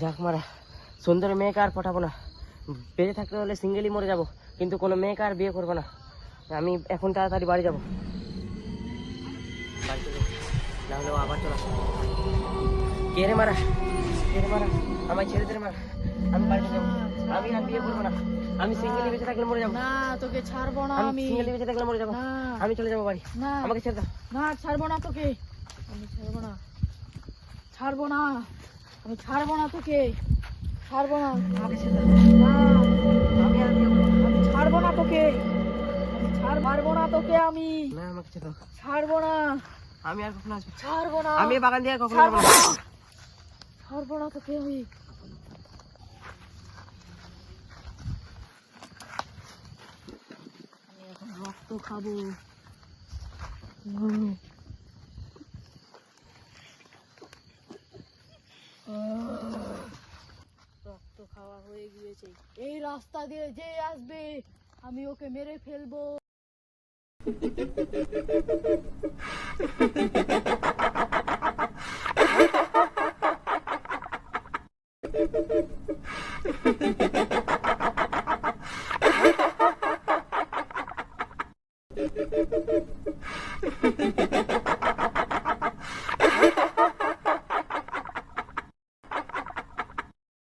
যাক মারা, সুন্দর মেয়েকে আর পটাবো না? বেঁচে থাকতে হলে সিঙ্গেলই মরে যাব, কিন্তু কোনো মেয়েকে আর বিয়ে করব না। আমি এখন তাড়াতাড়ি বাড়ি যাব। না হলে ও আবার চলে কে রে মারা? কে রে মারা? আমার ছেড়ে দে আমি বাড়িতে যাব। আমি আর বিয়ে করব না। আমি সিঙ্গেলি বেঁচে থাকলে মরে যাব। না তোকে ছাড়বো না আমি সিঙ্গেলি বেঁচে থাকলে মরে যাব। আমি চলে যাব বাড়ি। না। আমাকে ছেড়ে দাও। না ছাড়বো না তোকে। আমি ছাড়বো না। ছাড়বো না। আমি ছাড়বো না তোকে। ছাড়বো না। আমাকে ছেড়ে দাও। না। আমি আর বিয়ে করব আমি ছাড়বো না তোকে। ছাড় মারবো না তোকে আমি। না আমাকে ছেড়ে দাও। ছাড়বো না। আমি আর কখনো আসব ছাড়বো না। আমি বাগান দিয়ে কখনো ছাড়বো না। তোকে আমি আমি এখন রক্ত খাব। রক্ত খাওয়া হয়ে গিয়েছে। এই রাস্তা দিয়ে যে আসবে, আমি ওকে মেরে ফেলব। Ha ha ha ha ha!